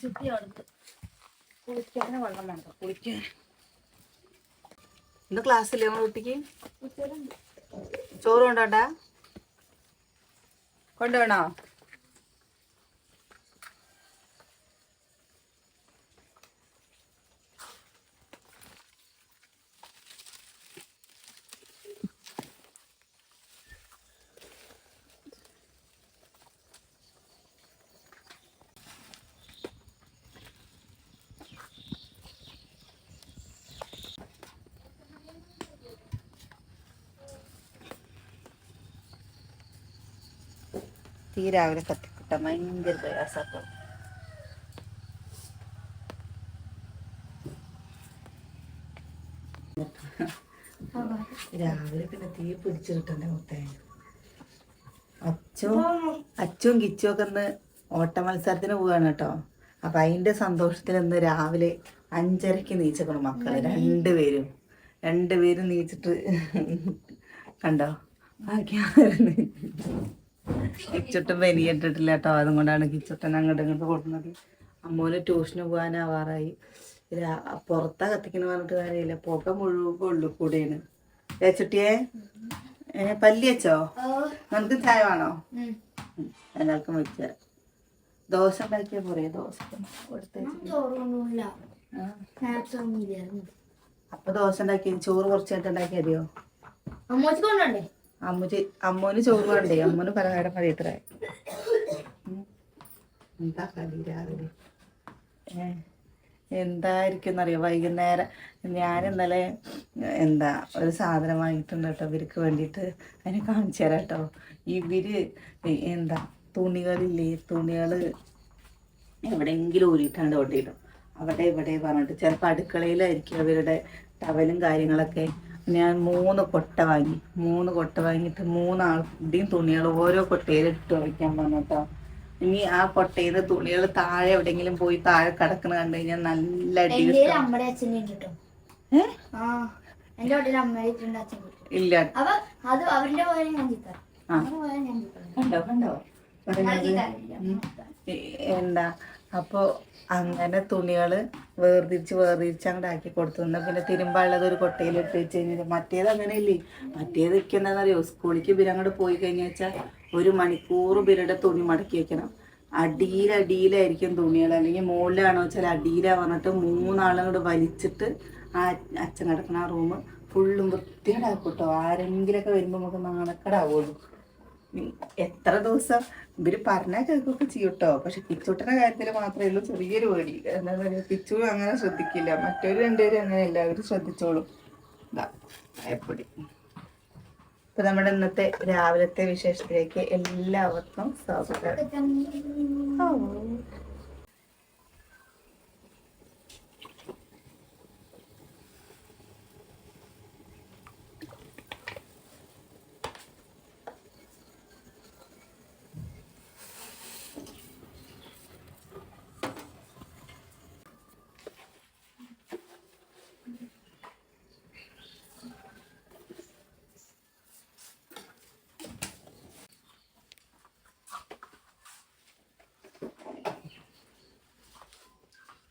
ചുറ്റി അടുത്ത് കുളിക്കാനും വെള്ളം വേണ്ട കുളിക്കാൻ. ഇന്ന് ക്ലാസ്സില്ലേ നമ്മളെ കുട്ടിക്ക്? ചോറ് കൊണ്ടോണ്ടാ? കൊണ്ടുവേണോ തീ രാവിലെ കത്തിക്കിട്ടാൻ ഭയങ്കര പ്രയാസട്ടോ. രാവിലെ പിന്നെ തീ പിടിച്ചു മുത്തേ? അച്ചും അച്ചും കിച്ചും ഒക്കെ ഒന്ന് ഓട്ട മത്സരത്തിന് പോവാണ് കേട്ടോ. അപ്പൊ അതിന്റെ സന്തോഷത്തിൽ ഇന്ന് രാവിലെ അഞ്ചരക്ക് നീച്ചക്കണം മക്കൾ. രണ്ടുപേരും. രണ്ടുപേരും നീച്ചിട്ട് കണ്ടോ? ബാക്കിയായിരുന്നു കിച്ചുട്ടൻ പനിയിട്ടിട്ടില്ല കേട്ടോ. അതുകൊണ്ടാണ് കിച്ചട്ടൻ അങ്ങോട്ട് ഇങ്ങോട്ട് കൊടുക്കുന്നത്. അമ്മോന് ട്യൂഷന് പോകാനാവാറായി. പുറത്താ കത്തിക്കണ പറഞ്ഞിട്ട് കാര്യമില്ല. പുക മുഴുവൻ ഉള്ളു കൂടെയാണ്. ചേച്ചുട്ടിയെ ഏ പല്ലി വെച്ചോ? നമുക്ക് ചായ വേണോ. എല്ലാവർക്കും വെച്ച ദോശ കഴിക്കാൻ പറയാ ദോശ അപ്പൊ ദോശ ഉണ്ടാക്കി ചോറ് കുറച്ചായിട്ട് ഉണ്ടാക്കിയതിയോ കൊണ്ടുണ്ടേ അമ്മൂച്ച് അമ്മോന് ചോറ് വേണ്ടേ? അമ്മോന് പലഹാരം മതി ഇത്ര. എന്താ കളി രാവിലെ? എന്തായിരിക്കും എന്നറിയോ വൈകുന്നേരം ഞാൻ ഇന്നലെ എന്താ ഒരു സാധനം വാങ്ങിയിട്ടുണ്ട് കേട്ടോ ഇവർക്ക് വേണ്ടിയിട്ട്. അതിനെ കാണിച്ചു തരാം കേട്ടോ. ഇവർ എന്താ തുണികളില്ലേ തുണികൾ എവിടെയെങ്കിലും ഊരിയിട്ടാണ്ട് കൊണ്ടിടും. അവിടെ ഇവിടെ പറഞ്ഞിട്ട് ചിലപ്പോൾ അടുക്കളയിലായിരിക്കും അവരുടെ ടവലും കാര്യങ്ങളൊക്കെ. ഞാൻ മൂന്ന് കൊട്ട വാങ്ങി. മൂന്ന് കൊട്ട വാങ്ങിയിട്ട് മൂന്നാളുടെയും തുണികൾ ഓരോ കൊട്ടയിൽ ഇട്ട് വയ്ക്കാൻ പറഞ്ഞു കേട്ടോ ഇനി ആ കൊട്ടയിൽ നിന്ന് തുണികൾ താഴെ എവിടെയെങ്കിലും പോയി താഴെ കിടക്കണ കണ്ടു കഴിഞ്ഞാൽ നല്ല ഇല്ല. എന്താ? അപ്പോൾ അങ്ങനെ തുണികൾ വേർതിരിച്ച് വേർതിരിച്ച് അങ്ങോട്ട് ആക്കി കൊടുത്തു. എന്നാൽ പിന്നെ തിരുമ്പാളത് ഒരു കൊട്ടയിൽ ഇട്ട് വെച്ച് കഴിഞ്ഞാൽ മറ്റേത് അങ്ങനെയല്ലേ? മറ്റേത് എന്താണെന്നറിയോ സ്കൂളിലേക്ക് ഇവർ അങ്ങോട്ട് പോയി കഴിഞ്ഞാൽ വെച്ചാൽ ഒരു മണിക്കൂർ ഇവരുടെ തുണി മടക്കി വെക്കണം. അടിയിലടിയിലായിരിക്കും തുണികൾ അല്ലെങ്കിൽ മുകളിലാണോ വെച്ചാൽ അടിയിലാ പറഞ്ഞിട്ട് മൂന്നാളും വലിച്ചിട്ട് ആ അച്ഛൻ കിടക്കുന്ന ആ റൂം ഫുള്ളും വൃത്തികേടാക്കും കേട്ടോ. ആരെങ്കിലൊക്കെ വരുമ്പോൾ നമുക്ക് നാണക്കേടാവുള്ളൂ. എത്ര ദിവസം ഇവർ പറഞ്ഞാൽ കേൾക്കൊക്കെ ചെയ്യൂട്ടോ പക്ഷെ കിച്ചൂട്ടന്റെ കാര്യത്തിൽ മാത്രമേ ഉള്ളൂ. ചെറിയൊരു പേടി. എന്താ പറയുക പിച്ചു അങ്ങനെ ശ്രദ്ധിക്കില്ല. മറ്റൊരു രണ്ടുപേരും അങ്ങനെ എല്ലാവരും ശ്രദ്ധിച്ചോളും. ദാ, അയപ്പൊടി. ഇപ്പൊ നമ്മുടെ ഇന്നത്തെ രാവിലത്തെ വിശേഷത്തിലേക്ക് എല്ലാവർക്കും സ്വാഗതം. ഓ.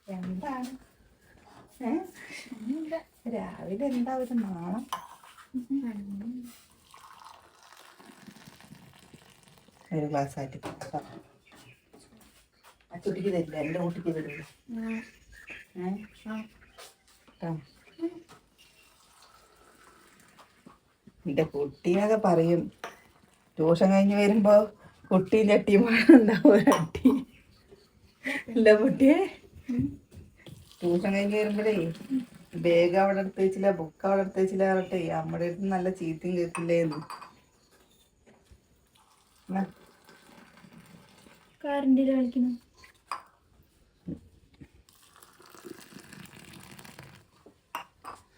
എന്താണ് ഏ? രാവിലെ എന്താ ഒരു നാണം ഒരു ഗ്ലാസ് ആയിട്ട് കുട്ടിക്ക് തരില്ല എന്റെ കുട്ടിക്ക് തരില്ല. എന്റെ കുട്ടീനൊക്കെ പറയും ട്യൂഷൻ കഴിഞ്ഞ് വരുമ്പോ കുട്ടിയും ചട്ടിയും ഉണ്ടാവും അട്ടി അല്ല കുട്ടിയെ ട്യൂഷൻ കഴിഞ്ഞ് വരുമ്പോഴേ ബാഗ് അവിടെ എടുത്ത് വെച്ചില്ല ബുക്ക് അവിടെ എടുത്ത് വെച്ചില്ല പറഞ്ഞിട്ടേ നമ്മുടെ അടുത്ത് നല്ല ചീത്തയും കേൾക്കില്ലേന്ന് എന്നാ, കറണ്ടിൽ കളിക്കുന്നു.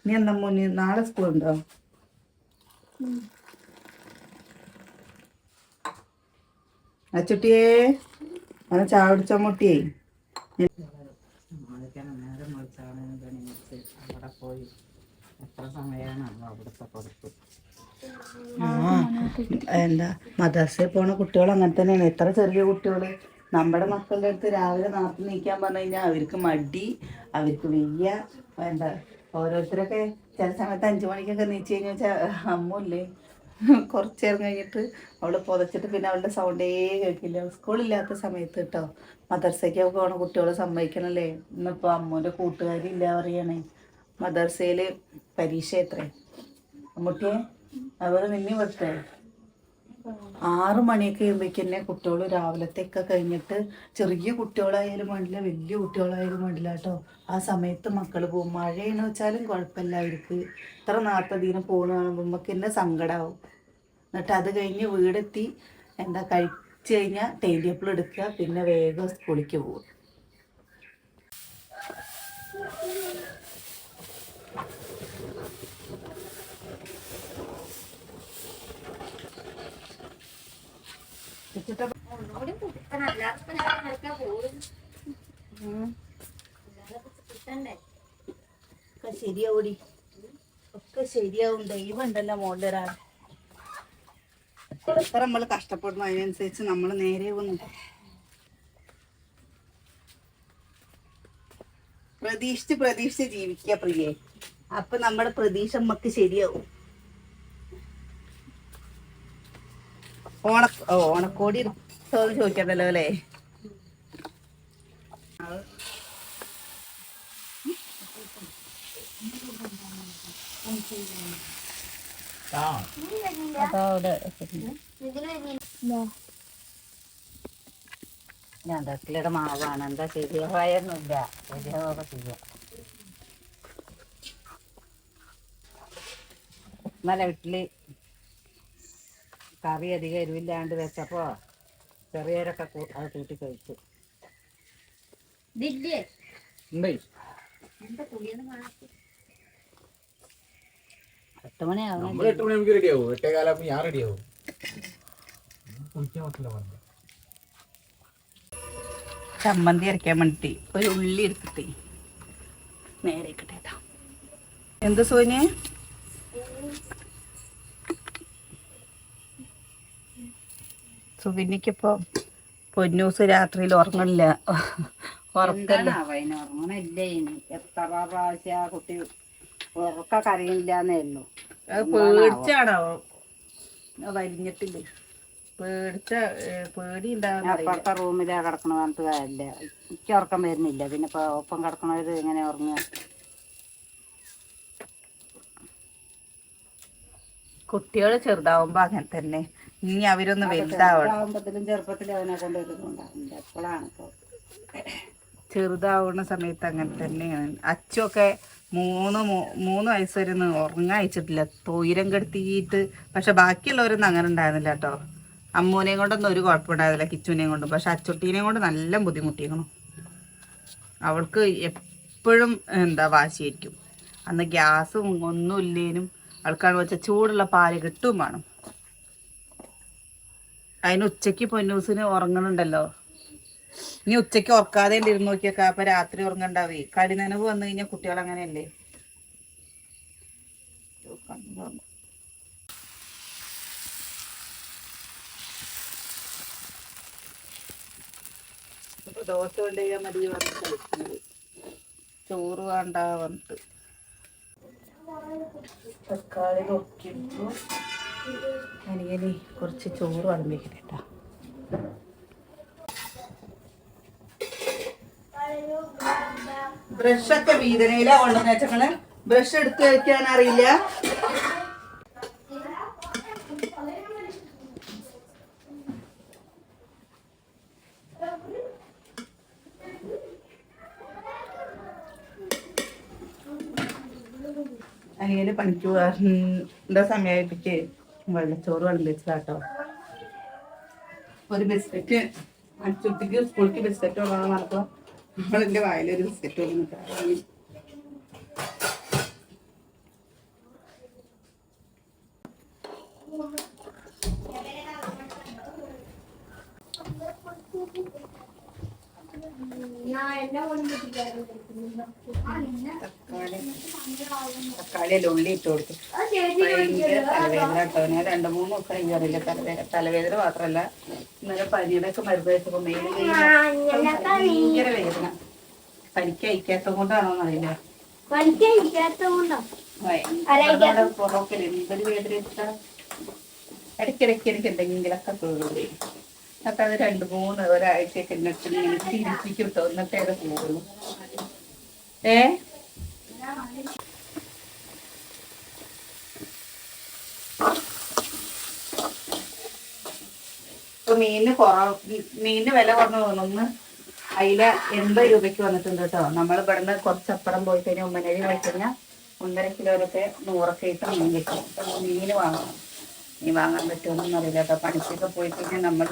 നീ എന്താ മോനി നാളെ സ്കൂളുണ്ടോ അച്ചുട്ടിയേ അത് ചാടിച്ച മുട്ടിയേ പോയി. എത്ര സമയമാണ് അവിടുത്തെ പുറത്ത് എന്താ മദ്രസയിൽ പോണ കുട്ടികൾ അങ്ങനെ തന്നെയാണ്. എത്ര ചെറിയ കുട്ടികൾ. നമ്മുടെ മക്കളുടെ അടുത്ത് രാവിലെ നാട്ടിൽ നീക്കാൻ പറഞ്ഞു കഴിഞ്ഞാൽ അവർക്ക് മടി അവർക്ക് വെയ്യ. എന്താ ഓരോരുത്തരൊക്കെ ചില സമയത്ത് അഞ്ചു മണിക്കൊക്കെ നീച്ച് കഴിഞ്ഞാൽ വെച്ചാൽ അമ്മല്ലേ കുറച്ച് നേരം കഴിഞ്ഞിട്ട് അവൾ പുതച്ചിട്ട് പിന്നെ അവളുടെ സൗണ്ടേ കേൾക്കില്ല. സ്കൂളില്ലാത്ത സമയത്ത് കേട്ടോ മദർസയ്ക്കൊക്കെ പോണ കുട്ടികളെ സമ്മതിക്കണല്ലേ? ഇന്നിപ്പോൾ അമ്മൂന്റെ കൂട്ടുകാരി ഇല്ല പറയണേ മദർസയിൽ പരീക്ഷ എത്ര അമ്മൂട്ടിയെ അവർ നിന്നെ വിട്ടേ ആറു മണിയൊക്കെ കഴിയുമ്പോഴേക്ക് തന്നെ കുട്ടികൾ രാവിലത്തെയൊക്കെ കഴിഞ്ഞിട്ട് ചെറിയ കുട്ടികളായാലും വേണ്ടില്ല വലിയ കുട്ടികളായാലും വേണ്ടില്ല കേട്ടോ. ആ സമയത്ത് മക്കൾ പോകും. മഴയെന്ന് വെച്ചാലും കുഴപ്പമില്ല അവർക്ക്. ഇത്ര നേരത്തെ ദീനം നമുക്ക് തന്നെ സങ്കടമാവും എന്നിട്ട് അത് കഴിഞ്ഞ് വീടെത്തി എന്താ കഴിച്ച് കഴിഞ്ഞാൽ ടൈം എടുക്കുക പിന്നെ വേഗം സ്കൂളിലേക്ക് പോകും ഒന്നുകൂടി കുടിക്കണം അല്ലാതെ ഇപ്പൊ ഞാൻ നടക്കാൻ പോകും കിട്ടണ്ടേ ശരിയാവൂടി. ഒക്കെ ശരിയാവും. ദൈവം മോളുടെ ഒരാൾ. എത്ര നമ്മൾ കഷ്ടപ്പെടുന്നു അതിനനുസരിച്ച് നമ്മൾ നേരെ വന്നു. പ്രതീക്ഷിച്ച് പ്രതീക്ഷിച്ച് ജീവിക്കുക പ്രിയേ. അപ്പൊ നമ്മുടെ പ്രതീക്ഷ നമുക്ക് ശരിയാവും. ഓണ ഓ, ഓണക്കോടി എടുത്തോന്ന് ചോദിക്കണ്ടല്ലോ അല്ലേ? ഞാൻ തക്കിലയുടെ മാവാണ്. എന്താ ശരിയായൊന്നുമില്ല ശരിയാവൊക്കെ ചെയ്യാം. ഇന്നലെ വീട്ടിൽ കറി അധികം എരിവില്ലാണ്ട് വെച്ചപ്പോ ചെറിയവരൊക്കെ അത് കൂട്ടി കഴിച്ചു. എട്ട് നമ്മൾ എട്ട് മണി നമുക്ക് റെഡി ആവും. ഞാൻ റെഡി ആവും. കുളിക്കാൻ പറ്റില്ല പറഞ്ഞു ചമ്മന്തി അരയ്ക്കാൻ വേണ്ടിട്ട് ഒരു ഉള്ളി എടുത്തിട്ട് നേരെ ഇക്കട്ടെ എന്ത് സോനെ? സുവിനിക്കിപ്പോ പൊന്നൂസ് രാത്രിയിൽ ഉറങ്ങണില്ല. ഉറക്കല്ല? ഉറങ്ങണില്ലേ ഇനി? എത്ര പ്രാവശ്യം കുട്ടി ഉറക്ക കരയില്ലാന്നേ ഉള്ളൂ. അത് പേടിച്ചാണോ? വലിഞ്ഞിട്ടില്ലേ പേടിച്ച പേടി അപ്പുറത്തെ റൂമിലാ കിടക്കണ പറഞ്ഞിട്ട് കാര്യമില്ല. എനിക്ക് ഉറക്കം വരുന്നില്ല. പിന്നെ ഇപ്പൊ ഒപ്പം കിടക്കണവര് ഇങ്ങനെ ഉറങ്ങ കുട്ടികൾ ചെറുതാവുമ്പോ അങ്ങനെ തന്നെ. ഇനി അവരൊന്ന് വലുതാവണം. അവനെ കൊണ്ടുവരുന്നുണ്ടാവില്ല എപ്പോഴാണ് ചെറുതാവുന്ന സമയത്ത് അങ്ങനെ തന്നെയാണ്. അച്ചൊക്കെ മൂന്ന് മൂന്ന് വയസ്സ് വരെ ഒന്നും ഉറങ്ങാൻ അയച്ചിട്ടില്ല തൊയിരം കെടുത്തിയിട്ട് പക്ഷെ ബാക്കിയുള്ളവരൊന്നും അങ്ങനെ ഉണ്ടായിരുന്നില്ല കേട്ടോ. അമ്മൂനെയും കൊണ്ടൊന്നും ഒരു കുഴപ്പമുണ്ടായിരുന്നില്ല കിച്ചുവിനെയും കൊണ്ടും. പക്ഷെ അച്ചുട്ടീനെയും കൊണ്ട് നല്ല ബുദ്ധിമുട്ടിക്കണം അവൾക്ക് എപ്പോഴും എന്താ വാശിയായിരിക്കും. അന്ന് ഗ്യാസും ഒന്നും ഇല്ലേനും അവൾക്കാണ് വെച്ചാൽ ചൂടുള്ള പാൽ കിട്ടും വേണം. അതിന് ഉച്ചയ്ക്ക് പൊന്നൂസിന് ഉറങ്ങണുണ്ടല്ലോ. ഇനി ഉച്ചയ്ക്ക് ഉറക്കാതെ ഇരുന്ന് നോക്കിയൊക്കെ. അപ്പൊ രാത്രി ഉറങ്ങണ്ടാവേ. കടി നനവ് വന്നു കഴിഞ്ഞാൽ കുട്ടികൾ അങ്ങനെയല്ലേ? ദോശ കൊണ്ട് ചെയ്യാൻ മതി ചോറ് വേണ്ട വന്നിട്ട് തക്കാളി നോക്കിയപ്പോ അനിയനെ കുറച്ച് ചോറ് വിളമ്പിക്കട്ടാ ബ്രഷൊക്കെ വീതനയിലാ കൊണ്ടുവന്ന് വെച്ചങ്ങൾ ബ്രഷ് എടുത്തു വയ്ക്കാൻ അറിയില്ല. അനിയന് പണിക്ക് പോകാറിന്റെ സമയമായിട്ട് വെള്ളച്ചോറ് വിളമ്പിച്ചതാട്ടോ ഒരു ബിസ്ക്കറ്റ് അച്ചുട്ടിക്ക് സ്കൂളിക്ക് ബിസ്ക്കറ്റ് കൊണ്ടുപോകാൻ പറഞ്ഞപ്പോ നമ്മളെന്റെ വായിലൊരു ബിസ്ക്കറ്റ് കൊണ്ടുവന്നിട്ടാണ് തക്കാളി. തക്കാളിയല്ല ഉള്ളി ഇട്ട് ഭയങ്കര തലവേദന കേട്ടോ ഞാൻ രണ്ട് മൂന്ന് ദിവസം കഴിഞ്ഞറിയില്ല തലവേദന തലവേദന മാത്രമല്ല ഇന്നലെ പനിയുടെ ഒക്കെ മരുന്ന് ഭയങ്കര വേദന. പനിക്ക് കൊണ്ടാണോ എന്നറിയില്ല. പുറക്കില്ല എന്തൊരു വേദന ഇടയ്ക്കിടയ്ക്ക് എനിക്ക് എന്തെങ്കിലുമൊക്കെ പേടി അപ്പൊ അത് രണ്ട് മൂന്ന് ഒരാഴ്ചയൊക്കെ എന്നിട്ട് ഇങ്ങനെ തിരിപ്പിക്കും കേട്ടോ എന്നിട്ടേ അത് പോകുള്ളൂ ഏ? ഇപ്പൊ മീനിന് കുറവ് മീനിന് വില കുറഞ്ഞു തോന്നുന്നു. അയില എൺപത് രൂപയ്ക്ക് വന്നിട്ടുണ്ട് കേട്ടോ. നമ്മൾ ഇവിടുന്ന് കുറച്ചപ്പുറം പോയി കഴിഞ്ഞാൽ ഉമ്മനരി പോയി കഴിഞ്ഞാൽ ഒന്നര കിലോയിലൊക്കെ നൂറൊക്കെ ഇട്ട് മീൻ കിട്ടും. മീന് മീൻ വാങ്ങണം. മീൻ വാങ്ങാൻ പറ്റുമെന്നൊന്നും അറിയില്ല കേട്ടോ. പണിക്കൊക്കെ പോയി കഴിഞ്ഞാൽ നമ്മൾ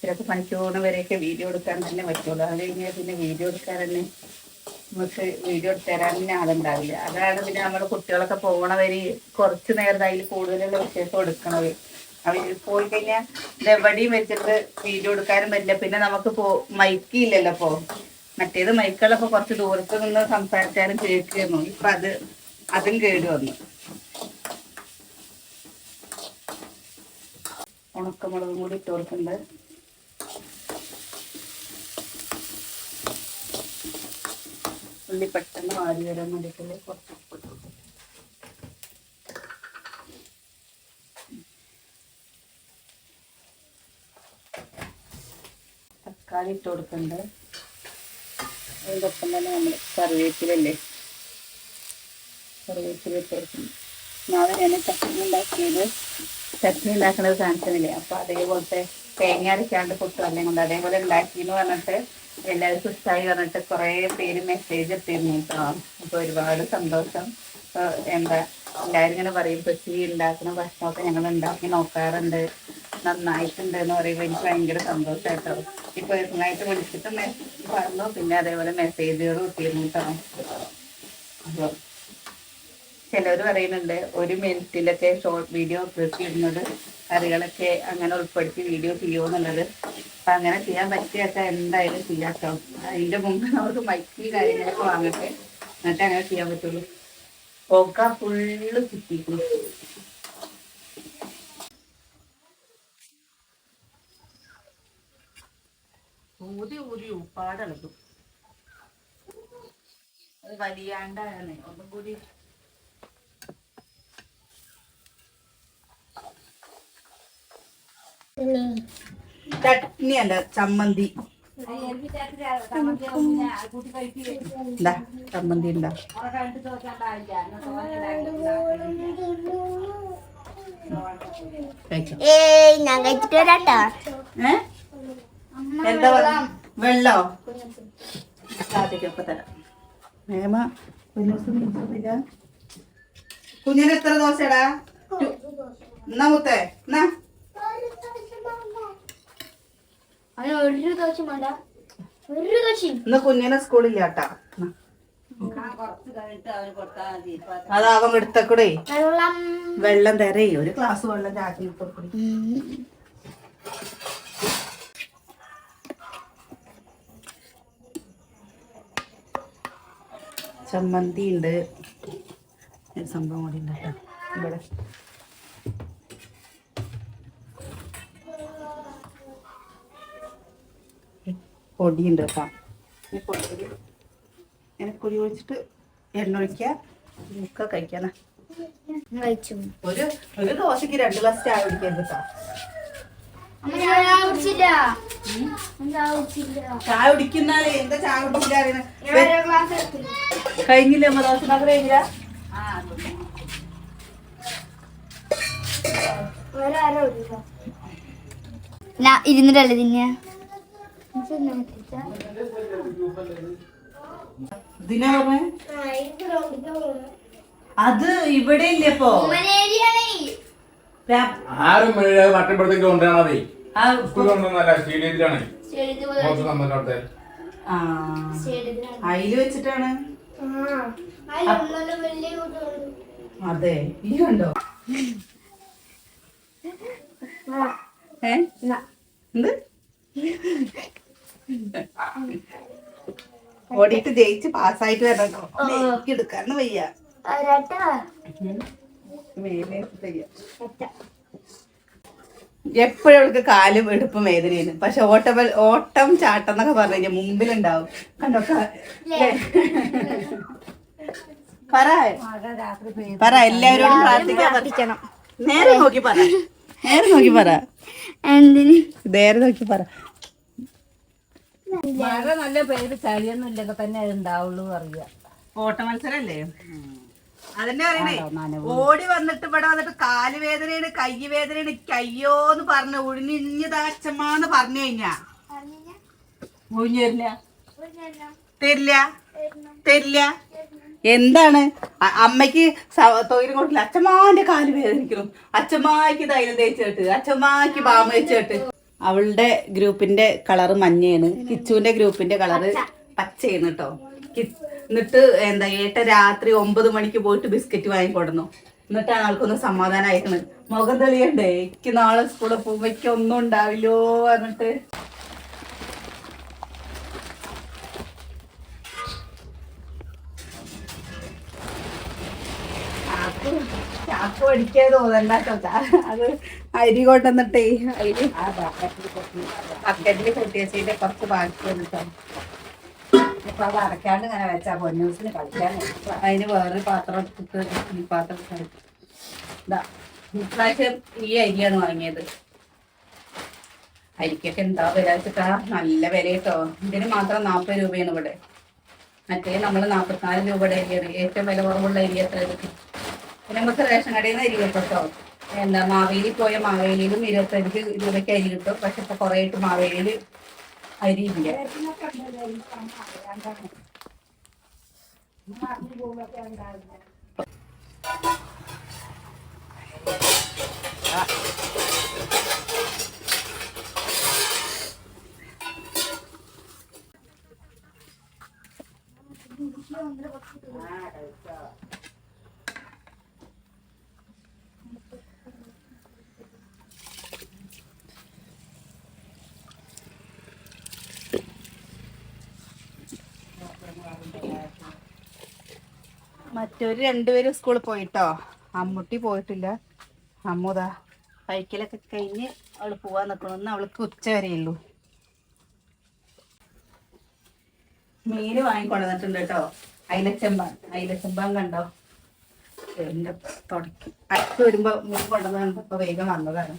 ചിലപ്പോൾ പണിക്ക് പോകുന്ന വരെയൊക്കെ വീഡിയോ എടുക്കാൻ തന്നെ പറ്റുള്ളൂ. അത് കഴിഞ്ഞാൽ പിന്നെ വീഡിയോ എടുക്കാൻ തന്നെ നമുക്ക് വീഡിയോ എടുത്ത് തരാൻ തന്നെ ആളുണ്ടാവില്ല. അതാണ് പിന്നെ നമ്മൾ കുട്ടികളൊക്കെ പോകണ വരെ കുറച്ച് നേരം അതിൽ കൂടുതലുള്ള വിശേഷം എടുക്കണത്. അവർ പോയി കഴിഞ്ഞാൽ ഇതെവിടെയും വെച്ചിട്ട് വീഡിയോ എടുക്കാനും പറ്റില്ല. പിന്നെ നമുക്ക് പോ മൈക്കില്ലല്ലോ ഇപ്പോ. മറ്റേത് മൈക്കുകളൊക്കെ കുറച്ച് ദൂരത്ത് നിന്ന് സംസാരിച്ചാലും കേൾക്കുന്നു ഇപ്പൊ അത് അതും കേട് വന്നു. ഉണക്കമുളകും കൂടി ഇട്ട് കൊടുക്കുന്നുണ്ട്. ഉള്ളി പെട്ടെന്ന് വാരി വരാൻ വേണ്ടിയിട്ടുള്ള കുറച്ച് ഉപ്പ് ഇട്ട് കൊടുക്കും. തക്കാളി ഇട്ട് കൊടുക്കുന്നുണ്ട് അതിന്റെ തന്നെ നമ്മൾ കറിവേപ്പിലല്ലേ? കറിവേപ്പില ഇട്ട് കൊടുക്കുന്നു നാളെ ഞാൻ ചട്നി ഉണ്ടാക്കിയത്. ചട്നി ഉണ്ടാക്കുന്നത് കാണിച്ചതില്ലേ അപ്പൊ അതേപോലത്തെ തേങ്ങ അരക്കാണ്ട് പുട്ട്. അല്ലെങ്കിൽ അതേപോലെ ഉണ്ടാക്കിന്ന് പറഞ്ഞിട്ട് എല്ലാവർക്കും ഇഷ്ടമായി പറഞ്ഞിട്ട് കുറേ പേര് മെസ്സേജ് എത്തിയിരുന്നു കേട്ടോ. അപ്പൊ ഒരുപാട് സന്തോഷം. എന്താ എല്ലാവരും ഇങ്ങനെ പറയും പച്ചി ഉണ്ടാക്കുന്ന ഭക്ഷണമൊക്കെ ഞങ്ങൾ ഉണ്ടാക്കി നോക്കാറുണ്ട്. നന്നായിട്ടുണ്ട് എന്ന് പറയുമ്പോൾ എനിക്ക് ഭയങ്കര സന്തോഷമായിട്ടോ ഈ പേഴ്സണലായിട്ട് വിളിച്ചിട്ട് പറഞ്ഞു. പിന്നെ അതേപോലെ മെസ്സേജുകൾ കിട്ടിയിരുന്നു കേട്ടോ അപ്പൊ ചിലർ പറയുന്നുണ്ട് ഒരു മിനിറ്റിലൊക്കെ ഷോർട്ട് വീഡിയോ അപ്ലോഡ് കറികളൊക്കെ അങ്ങനെ ഉൾപ്പെടുത്തി വീഡിയോ ചെയ്യുമെന്നുള്ളത് അപ്പൊ അങ്ങനെ ചെയ്യാൻ പറ്റിയൊക്കെ എന്തായാലും ചെയ്യാം കേട്ടോ അതിന്റെ മുമ്പ് നമുക്ക് മൈക്കി കാര്യങ്ങളൊക്കെ വാങ്ങട്ടെ. എന്നിട്ട് അങ്ങനെ ചെയ്യാൻ പറ്റുള്ളൂ. ഒക്കെ ഫുള്ള് ചുറ്റിക്കുന്നു ഊതി ഊതി ഉപ്പാടളക്കും അത് വലിയാണ്ടാണ്. ഒന്നും കൂടി ചട്നി അല്ല ചമ്മന്തി. എന്താ ചമ്മന്തി ഉണ്ടാ ഏയ് ഞാൻ കഴിച്ചിട്ട് വരാട്ടോ. ഏ? എന്താ പറയാ വെള്ളോ? സാധിക്കൊക്കെ തരാം നേമ കുഞ്ഞില്ല കുഞ്ഞിന് എത്ര ദോശടാ? എന്നാ മുത്തേ എന്നാ? അവന് ഒരു ദോശ വേണ്ട. ഒരു ദോശ ഇന്ന് കുഞ്ഞിനെ സ്കൂളില്ല കേട്ടാ അതാകും എടുത്തക്കൂടെ. വെള്ളം. തരേ ഒരു ഗ്ലാസ് വെള്ളം ചാക്കി കൊടുക്കൂടി ചമ്മന്തി ഉണ്ട് ഒരു സംഭവം കൂടി ഉണ്ട് കേട്ടോ. ഇവിടെ. പൊടിയുണ്ട് കേട്ടോ. ഈ പൊടി ഇങ്ങനെ ഒഴിച്ചിട്ട് എണ്ണ ഒഴിക്കുക. മുക്ക കഴിക്കാനാ. ഒരു ഒരു ദോശക്ക് രണ്ട് ഗ്ലാസ് ചായ കുടിക്കരുത് കേട്ടോ അമ്മ ഞാൻ കുടിച്ചില്ല ഞാൻ കുടിച്ചില്ല ചായ കുടിക്കുന്നാലേ? എന്താ ചായ കുടിക്കില്ല കഴിഞ്ഞില്ലേ അമ്മ ദോശ മാത്രം കഴിഞ്ഞില്ല? ഒരാരോ ഞാൻ ഇരുന്നിട്ടല്ലേ തിന്നെ അത് ഇവിടെ ഇല്ലേ ഇപ്പൊ? രാ- ആരും സ്കൂൾ കൊണ്ടുവന്നല്ല സ്റ്റേഡിയത്തിലാണ്. നമ്മളുടെ ആ. അയിൽ വെച്ചിട്ടാണ്. അതെ ഈ കണ്ടോ? ഏ? എന്ത്? ഓടിയിട്ട് ജയിച്ച് പാസ്സായിട്ട് വരണം? എടുക്കാന്ന് വയ്യ. എപ്പോഴും അവൾക്ക് കാലും എടുപ്പും വേദനയാണ് പക്ഷെ ഓട്ടബൽ ഓട്ടം ചാട്ടം എന്നൊക്കെ പറഞ്ഞു കഴിഞ്ഞാൽ മുമ്പിലുണ്ടാവും. കണ്ടോ? പറ. പറ എല്ലാവരോടും പ്രാർത്ഥിക്കാൻ. നേരെ നോക്കി പറ. നേരെ നോക്കി പറ. എന്തിന്? നേരെ നോക്കി പറ. മഴ നല്ല പേര് ചളിയൊന്നും ഇല്ലെങ്കിൽ തന്നെ അത് ഉണ്ടാവുള്ളൂ അറിയാം ഓട്ട മത്സരല്ലേ അതന്നെ പറയണേ. ഓടി വന്നിട്ട് ഇവിടെ വന്നിട്ട് കാൽ വേദനയാണ് കൈ വേദനയാണ് കയ്യോന്ന് പറഞ്ഞ ഒഴിഞ്ഞിഞ്ഞതാ അച്ഛമ്മാന്ന് പറഞ്ഞു കഴിഞ്ഞാ? ഒഴിഞ്ഞു തരില്ല? തരില്ല? തരില്ല എന്താണ്? അമ്മയ്ക്ക് തൊഴിലും കൊടുക്കില്ല അച്ഛമ്മാന്റെ കാൽ വേദനിക്കണം അച്ഛമ്മാക്ക് തൈലം തേച്ചിട്ട് അച്ഛമ്മാക്ക് ബാമ വെച്ചിട്ട് അവളുടെ ഗ്രൂപ്പിന്റെ കളറ് മഞ്ഞയാണ്. കിച്ചുവിന്റെ ഗ്രൂപ്പിന്റെ കളറ് പച്ചയാണ് കേട്ടോ. കി- എന്നിട്ട് എന്താ ഏട്ട രാത്രി ഒമ്പത് മണിക്ക് പോയിട്ട് ബിസ്ക്കറ്റ് വാങ്ങിക്കൊടുന്നു എന്നിട്ടാണ് ആൾക്കൊന്ന് സമാധാനം അയക്കണത് മുഖം തെളിയണ്ടേ? എനിക്ക് നാളെ സ്കൂളിൽ പോകുമ്പോ എനിക്ക് ഒന്നും ഉണ്ടാവില്ലോ എന്നിട്ട് ചാക്ക് പഠിക്കാൻ തോന്നണ്ട അത് അരി കൊണ്ടുവന്നിട്ടേ. അരി. ബക്കറ്റിൽ കൊട്ടിയ കുറച്ച് ബാക്കി വന്നിട്ടോ ഇപ്പൊ അത് അടയ്ക്കാണ്ട് ഇങ്ങനെ വെച്ചാ പൊന്നൂസിന് കളിക്കാൻ അതിന് വേറെ പാത്രം ഈ പാത്രം ഇപ്രാവശ്യം ഈ അരിയാണ് വാങ്ങിയത്. അരിക്കൊക്കെ എന്താ വില വെച്ചിട്ടാ? നല്ല വില കേട്ടോ ഇതിന് മാത്രം നാൽപ്പത് രൂപയാണ് ഇവിടെ. മറ്റേ നമ്മൾ നാൽപ്പത്തിനാല് രൂപയുടെ അരിയാണ്. ഏറ്റവും വില കുറവുള്ള അരി എത്ര പിന്നെ നമുക്ക് റേഷൻ കടയിൽ നിന്ന് അരി കിട്ടോ എന്താ മാവേലി പോയ മാവേലിയിലും ഇരുപത്തഞ്ച് രൂപയ്ക്ക് അരി കിട്ടും. പക്ഷെ ഇപ്പൊ കുറേ ആയിട്ട് മാവേലിയിൽ അരി ഇല്ല മറ്റൊരു രണ്ടുപേരും സ്കൂളിൽ പോയിട്ടോ? അമ്മുട്ടി പോയിട്ടില്ല. അമ്മുതാ സൈക്കിളൊക്കെ കഴിഞ്ഞ് അവൾ പോവാൻ നിൽക്കണമെന്ന് അവൾക്ക് ഉച്ച വരെയുള്ളൂ മീന് വാങ്ങിക്കൊണ്ടുവന്നിട്ടുണ്ട് കേട്ടോ. അയിലച്ചെമ്പാൻ. അയിലച്ചെമ്പാൻ കണ്ടോ? എന്റെ തുടക്കി. അടുത്ത് വരുമ്പോ മീൻ കൊണ്ടുവന്ന് ഇപ്പൊ വേഗം വന്നതാണ്.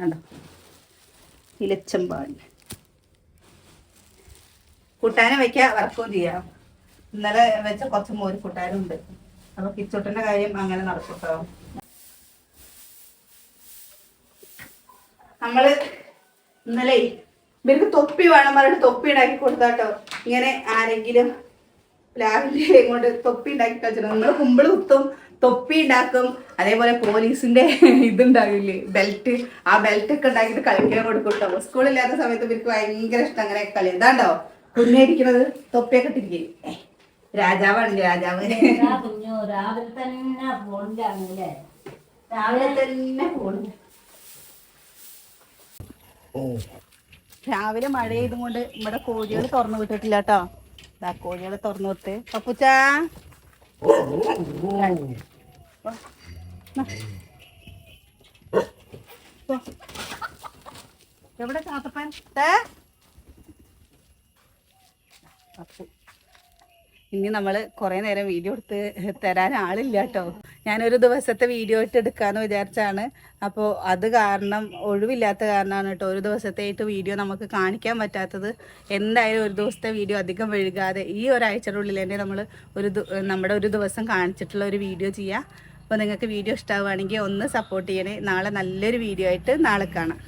കണ്ടോ? ഇലച്ചെമ്പാൻ. കൂട്ടാനെ വെക്കുക വറക്കുകയും ചെയ്യാം. ഇന്നലെ വെച്ച കുറച്ച് മോര് കൂട്ടാനും ഉണ്ട് അപ്പൊ കിച്ചോട്ടിന്റെ കാര്യം അങ്ങനെ നടക്കൂട്ടോ. നമ്മൾ ഇന്നലെ ഇവർക്ക് തൊപ്പി വേണം പറഞ്ഞിട്ട് തൊപ്പി ഉണ്ടാക്കി കൊടുത്താട്ടോ. ഇങ്ങനെ ആരെങ്കിലും പ്ലാവിന്റെ കൊണ്ട് തൊപ്പി ഉണ്ടാക്കി കളിച്ചിട്ട് നമ്മൾ കുമ്പിൾ കുത്തും തൊപ്പി ഉണ്ടാക്കും. അതേപോലെ പോലീസിന്റെ ഇതുണ്ടാവില്ലേ ബെൽറ്റ്. ആ ബെൽറ്റ് ഒക്കെ ഉണ്ടാക്കിയിട്ട് കളിക്കാൻ കൊടുക്കും സ്കൂളില്ലാത്ത സമയത്ത് ഇവർക്ക് ഭയങ്കര ഇഷ്ടം അങ്ങനെ കളി. ഇതാണ്ടോ? കുഞ്ഞിരിക്കുന്നത് തൊപ്പിയൊക്കെ ഇട്ടിരിക്കും. രാജാവാണ് രാജാവ്? കുഞ്ഞു രാവിലെ തന്നെ ഫോണിലാണല്ലേ? രാവിലെ തന്നെ പോകുന്നു രാവിലെ മഴ ചെയ്തും കൊണ്ട് ഇവിടെ കോഴികൾ തുറന്നു വിട്ടിട്ടില്ല കേട്ടോ ഇതാ കോഴികൾ തുറന്നു വിട്ട് പപ്പുച്ചാ എവിടെ കാത്തപ്പൻ? ഏ? പപ്പു ഇനി നമ്മൾ കുറേ നേരം വീഡിയോ എടുത്ത് തരാൻ ആളില്ല കേട്ടോ ഞാനൊരു ദിവസത്തെ വീഡിയോ ഇട്ട് എടുക്കാമെന്ന് വിചാരിച്ചാണ്. അപ്പോൾ അത് കാരണം ഒഴിവില്ലാത്ത കാരണമാണ് കേട്ടോ ഒരു ദിവസത്തെ ആയിട്ട് വീഡിയോ നമുക്ക് കാണിക്കാൻ പറ്റാത്തത്. എന്തായാലും ഒരു ദിവസത്തെ വീഡിയോ അധികം വഴുകാതെ ഈ ഒരാഴ്ചയുടെ ഉള്ളിൽ തന്നെ നമ്മൾ ഒരു നമ്മുടെ ഒരു ദിവസം കാണിച്ചിട്ടുള്ള ഒരു വീഡിയോ ചെയ്യാം. അപ്പോൾ നിങ്ങൾക്ക് വീഡിയോ ഇഷ്ടമാവുകയാണെങ്കിൽ ഒന്ന് സപ്പോർട്ട് ചെയ്യണേ. നാളെ നല്ലൊരു വീഡിയോ ആയിട്ട് നാളെ കാണാം.